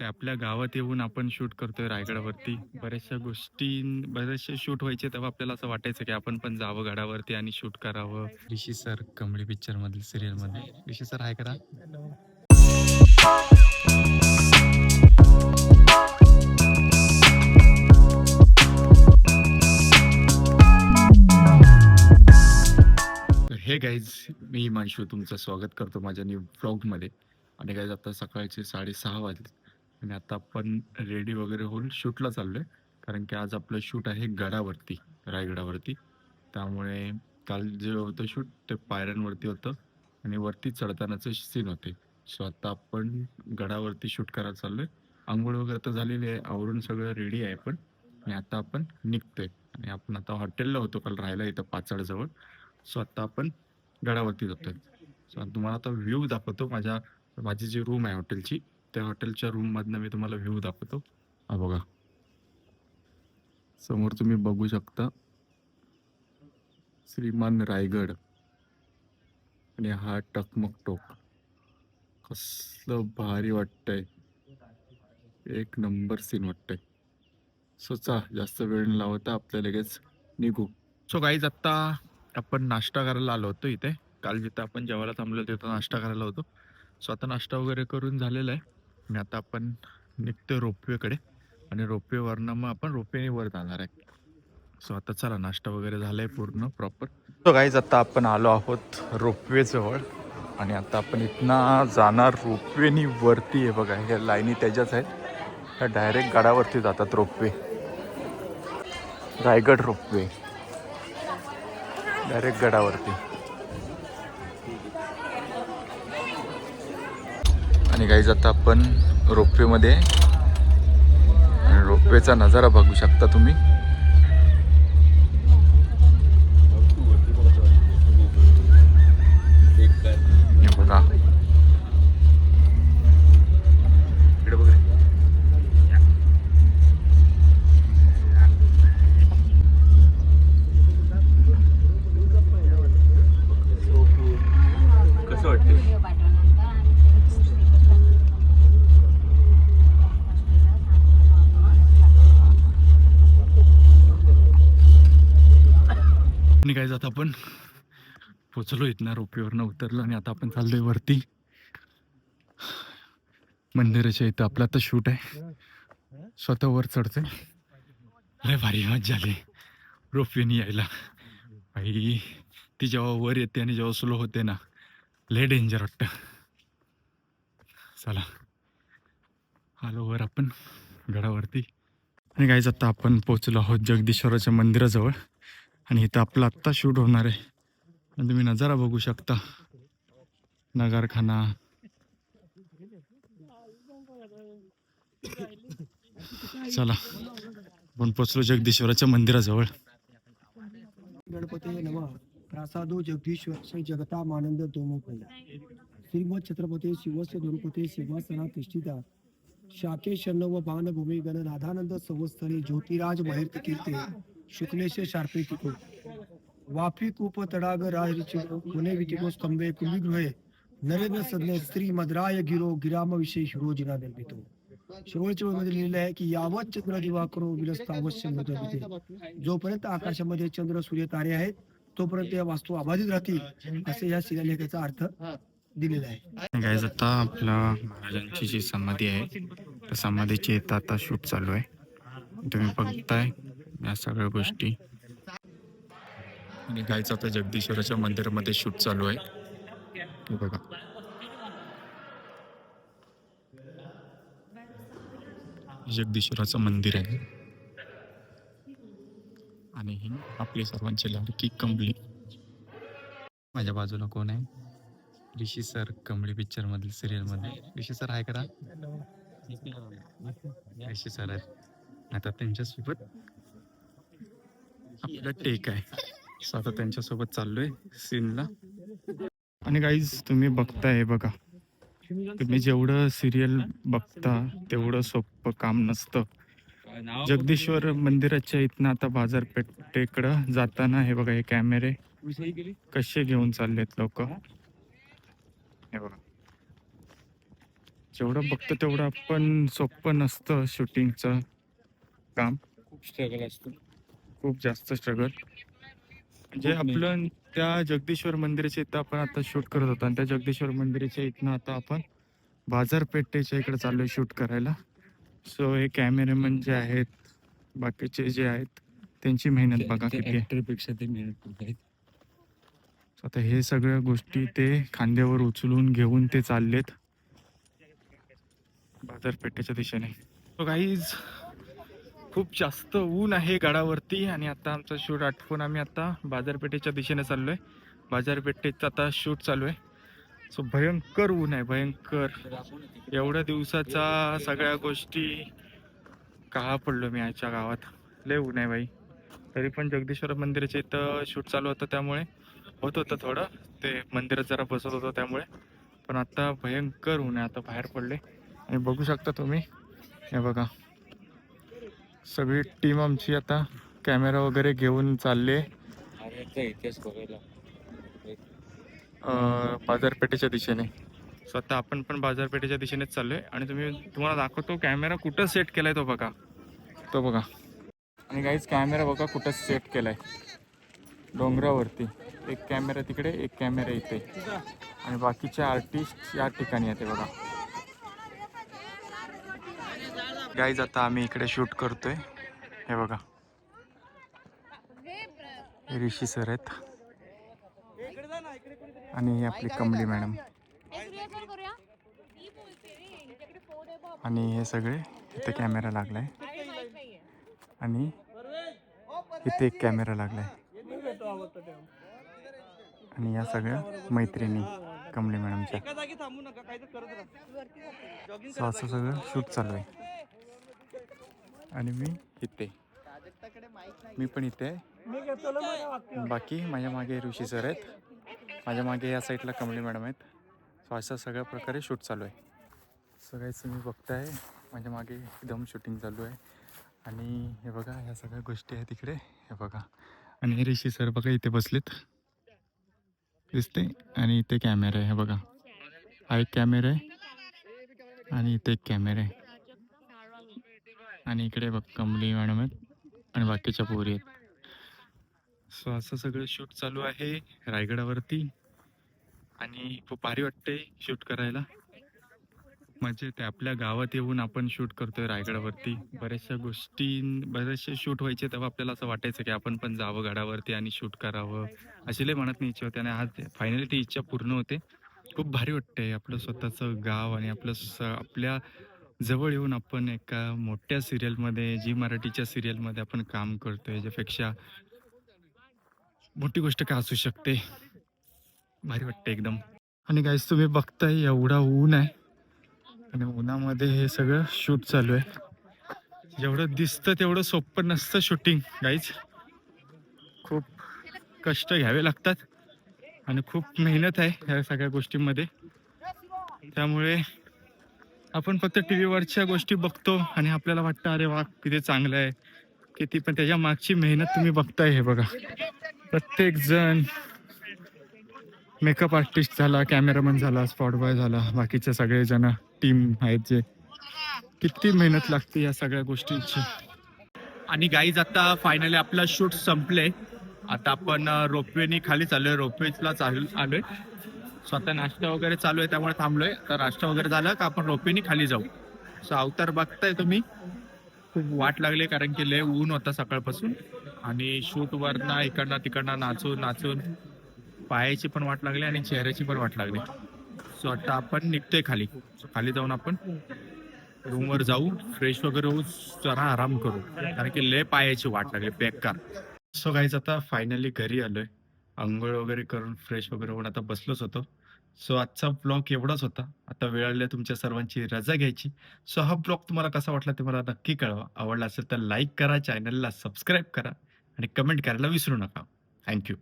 ते आपल्या गावात येऊन आपण शूट करतोय रायगडावरती. बऱ्याचशा गोष्टी बरेचसे शूट व्हायचे तेव्हा आपल्याला असं वाटायचं की आपण पण जावं गडावरती आणि शूट करावं. ऋषी सर कमळी पिक्चर मधील सिरियलमध्ये ऋषी सर आहे करा. हे गाईज मी हिमांशू तुमचं स्वागत करतो माझ्या न्यू ब्लॉगमध्ये आणि गाईज आता सकाळचे साडेसहा वाजले. आणि आता आपण रेडी वगैरे होऊन शूटला चाललो आहे कारण की आज आपलं शूट आहे गडावरती रायगडावरती. त्यामुळे काल जे होतं शूट ते पायऱ्यांवरती होतं आणि वरती चढतानाचे सीन होते. सो आता आपण गडावरती शूट करायला चाललो आहे आंघोळ वगैरे तर झालेली आहे आवरून सगळं रेडी आहे पण. आणि आता आपण निघतोय. आणि आपण आता हॉटेलला होतो काल राहायला इथं पाचडजवळ. सो आता आपण गडावरती जातोय. सो तुम्हाला आता व्ह्यू दाखवतो. माझ्या माझी जी रूम आहे हॉटेलची त्या हॉटेलच्या रूम मधनं मी तुम्हाला व्ह्यू दाखवतो. हा बघा. समोर तुम्ही बघू शकता श्रीमान रायगड आणि हा टकमक टोक. कसलं भारी वाटतंय. एक नंबर सीन वाटतंय. सो चा जास्त वेळ न लावता आपल्या लगेच निघू. सो गाईज आत्ता आपण नाश्ता करायला आलो होतो इथे. काल जिथं आपण जेवायला थांबलो तिथं नाश्ता करायला होतो. सो आता नाश्ता वगैरे करून झालेला आहे. आणि आता आपण निघतो रोपवेकडे आणि रोपवेवरनं मग आपण रोपवेने वर जाणार आहे. सो आता चला नाश्ता वगैरे झालाय पूर्ण प्रॉपर तो गाईज आता आपण आलो आहोत रोपवे जवळ आणि आता आपण इथनं जाणार रोपवेनी वरती. आहे बघा ह्या लाईनी त्याच्याच आहेत. ह्या डायरेक्ट गडावरती जातात रोपवे. रायगड रोपवे. डायरेक्ट गडावरती. आणि गाईज आता आपण रोपवेमध्ये आणि रोपवेचा नजारा बघू शकता तुम्ही. बघा. कसं वाटतं आणि काय जात आपण. पोचलो इथनं रोपीवरनं उतरलो आणि आता आपण चाललोय वरती. मंदिराच्या इथं. आपलं आता शूट आहे. स्वतः वर चढतोय. लय भारी मजा झाली रोपवेने यायला. भाई ती जेव्हा वर येते आणि जेव्हा स्लो होते ना लय डेंजर वाटतं. चला. आलो वर आपण गडावरती. आणि काय आता आपण पोचलो आहोत जगदीश्वराच्या मंदिराजवळ. आणि इथं आपलं आत्ता शूट होणार आहे. आणि तुम्ही नजारा बघू शकता. नगारखाना. चला आपण पोचलो जगदीश्वराच्या मंदिराजवळ. गणपती नम प्रासादो जगदीश्वर श्री जगतामानंद दोमोपल्ला श्रीमद छत्रपती शिवस्य गणपती सिंहासना तिष्ठिता शाके शण्णव बाणभूमी राधानंद संवत्सरी ज्योतिराज महेर्त कीर्ते शुक्लेश शार्पे तिको वाफी कूप तडाग राजरिची पुणे विटिको स्तंभे कुंभीगृहे नरेंद्र सदने स्त्री मद्राय गिरो गिराम विशेष रोजिना निर्मितो शेवटच्या मध्ये लिहिलेलं आहे की यावत चंद्र दिवा करो विलसता अवश्य जोपर्यंत आकाशामध्ये चंद्र सूर्य तारे आहेत तोपर्यंत या वास्तू अबाधित राहतील असे या शिलालेखाचा अर्थ दिलेला आहे. आता आपला महाराजांची जी समाधी आहे त्या समाधीची इथं आता शूट चालू आहे. तुम्ही बघताय या सगळ्या गोष्टी. आणि गायचं आता जगदीश्वराच्या मंदिरामध्ये शूट चालू आहे. बघा. जगदीश्वराचं मंदिर आहे. आणि ही आपली सर्वांची लाडकी कमली माझ्या बाजूला कोण आहे? ऋषी सर कमळी पिक्चर मधील सिरियलमध्ये. ऋषी सर आहे करा. ऋषी सर आहेत. आता त्यांच्यासोबत आपलं टेक आहे. सो आता त्यांच्यासोबत चाललोय सीनला आणि गाईज तुम्ही बघताय हे बघा. तुम्ही जेवढं सिरियल बघता तेवढं सोपं काम नसतं. जगदीश्वर मंदिराच्या इथनं आता बाजारपेठेकडं जाताना हे बघा हे कॅमेरे कसे घेऊन चाललेत लोक. हे बघा. जेवढं बघतो तेवढं आपण सोपं नसतं शूटिंगचं काम. खूप स्ट्रगल असतो. खूप जास्त स्ट्रगल म्हणजे नाही. आपलं त्या जगदीश्वर मंदिराच्या इथं आपण आता शूट करत होतो. आणि त्या जगदीश्वर मंदिराच्या इथनं आता आपण बाजारपेठेच्या इकडे चाललोय शूट करायला. सो हे कॅमेरामॅन जे आहेत बाकीचे जे आहेत त्यांची मेहनत बघा किती आहे. पेक्षा ते मेहनत आता हे सगळ्या गोष्टी ते खांद्यावर उचलून घेऊन ते चाललेत. बाजारपेठेच्या दिशेने. तो काहीच खूप जास्त ऊन आहे गडावरती आणि आता आमचा शूट आटपून आम्ही आता बाजारपेठेच्या दिशेने चाललोय. बाजारपेठेत आता शूट चालू आहे. सो भयंकर ऊन आहे भयंकर. एवढ्या दिवसाचा सगळ्या गोष्टी काळा पडलो मी आजच्या गावात. लय ऊन आहे बाई. तरी पण जगदीश्वर मंदिराच्या इथं शूट चालू होतं त्यामुळे. होत होतं थोडं. ते मंदिरात जरा बसत होतं त्यामुळे. पण आता भयंकर ऊन आहे आता बाहेर पडले. आणि बघू शकता तुम्ही. हे बघा. सगळी टीम आमची आता कॅमेरा वगैरे घेऊन चालले. बाजारपेठेच्या दिशेने. सो आता आपण पण बाजारपेठेच्या दिशेनेच चाललोय. आणि तुम्ही तुम्हाला दाखवतो कॅमेरा कुठं सेट केलाय तो बघा. तो बघा. आणि काहीच कॅमेरा बघा कुठं सेट केलाय. डोंगरावरती. एक कॅमेरा तिकडे एक कॅमेरा इथे. आणि बाकीचे आर्टिस्ट या ठिकाणी आहेत हे बघा. गाईज आता आम्ही इकडे शूट करतोय. हे बघा. ऋषी सर आहेत. आणि ही आपली कमली मॅडम. आणि हे सगळे इथे कॅमेरा लागलाय. आणि इथे एक कॅमेरा लागलाय. आणि या सगळ्या मैत्रिणी कमली मॅडमच्या. असं सगळं शूट चालू आहे. आणि मी इथे. मी पण इथे आहे. बाकी माझ्या मागे ऋषी सर आहेत. माझ्या मागे या साईडला कमली मॅडम आहेत. सो अशा सगळ्या प्रकारे शूट चालू आहे. सगळ्याच तुम्ही बघताय माझ्या मागे एकदम शूटिंग चालू आहे. आणि हे बघा ह्या सगळ्या गोष्टी आहेत तिकडे हे बघा. आणि हे ऋषी सर बघा इथे बसलेत. दिसते आणि इथे कॅमेरा आहे हे बघा. हा एक कॅमेरा आहे. आणि इथे एक कॅमेरा आहे. आणि इकडे बघ कमली मॅडम आहेत आणि बाकीच्या पोरी आहेत. सो असं सगळं शूट चालू आहे रायगडावरती. आणि खूप भारी वाटते शूट करायला. म्हणजे ते आपल्या गावात येऊन आपण शूट करतोय रायगडावरती. बऱ्याचशा गोष्टी बरेचसे शूट व्हायचे तेव्हा आपल्याला असं वाटायचं की आपण पण जावं गडावरती आणि शूट करावं. अशी लय मनात इच्छा होती आणि आज फायनली ती इच्छा पूर्ण होते. खूप भारी वाटते आपलं स्वतःचं गाव आणि आपलं स आपल्या जवळ येऊन आपण एका मोठ्या सिरियलमध्ये जी मराठीच्या सिरियलमध्ये आपण काम करतो याच्यापेक्षा मोठी गोष्ट काय असू शकते? भारी वाटते एकदम. आणि गाईस तुम्ही बघताय एवढा ऊन आहे. आणि उन्हामध्ये हे सगळं शूट चालू आहे. जेवढं दिसतं तेवढं सोपं नसतं शूटिंग गाईज खूप कष्ट घ्यावे लागतात. आणि खूप मेहनत आहे ह्या सगळ्या गोष्टींमध्ये. त्यामुळे आपण फक्त टी व्हीवरच्या गोष्टी बघतो आणि आपल्याला वाटतं अरे वा किती चांगलं आहे. किती पण त्याच्या मागची मेहनत तुम्ही बघताय हे बघा. प्रत्येक जण मेकअप आर्टिस्ट झाला कॅमेरामन झाला स्पॉट बॉय झाला बाकीचे सगळे जण टीम आहेत जे. किती मेहनत लागते या सगळ्या गोष्टींची. आणि गाईज आता फायनली आपला शूट संपले. आता आपण रोपवेनी खाली चाललोय. रोपवेला चालू आलोय. स्वतः नाश्ता वगैरे चालू आहे त्यामुळे थांबलोय. तर नाश्ता वगैरे झाला का आपण रोपेनी खाली जाऊ. सो अवतार बघताय तुम्ही. खूप वाट लागली कारण की लय ऊन होता सकाळपासून. आणि शूट वरनं इकडनं तिकडनं नाचून नाचून पायाची पण वाट लागली आणि चेहऱ्याची पण वाट लागली. सो आता आपण निघतोय खाली. सो खाली जाऊन आपण रूमवर जाऊ. फ्रेश वगैरे होऊ जरा आराम करू. कारण की लय पायाची वाट लागली बेकार. सो गाईज आता फायनली घरी आलोय. आंघोळ वगैरे करून फ्रेश वगैरे होऊन आता बसलोच होतो. सो आजचा ब्लॉग एवढाच होता. आता वेळ आलेल्या तुमच्या सर्वांची रजा घ्यायची. सो हा ब्लॉग तुम्हाला कसा वाटला ते मला नक्की कळवा. आवडला असेल तर लाईक करा चॅनलला सबस्क्राईब करा आणि कमेंट करायला विसरू नका. थँक्यू